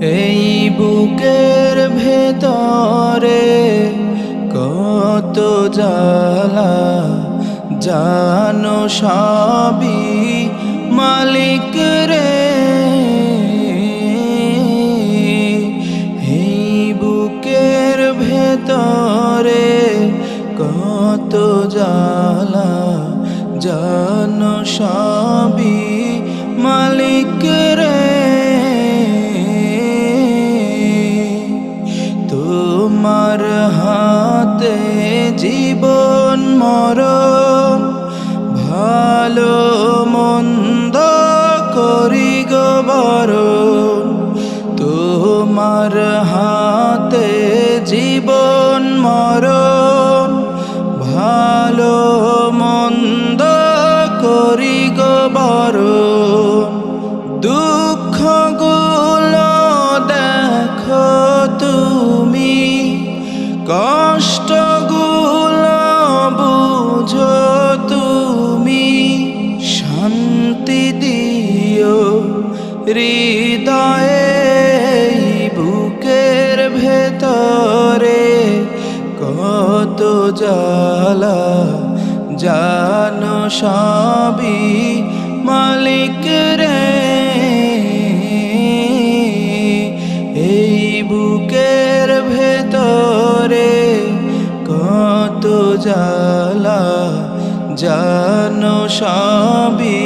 এই বুকের ভেতরে কত জ্বালা জানো সবই মালিক রে। এই বুকের ভেতরে কত জ্বালা জানো সবই মালিক রে। বরণ তোমার হাতে জীবন মরণ ভালো মন্দ করি গো বরণ। দুঃখগুলো দেখো তুমি কষ্টগুলো হৃদয়ে বুকের ভেতরে কত জ্বালা, জানো সবই মালিক রে। এই বুকের ভেতরে কত জ্বালা, জানো সবই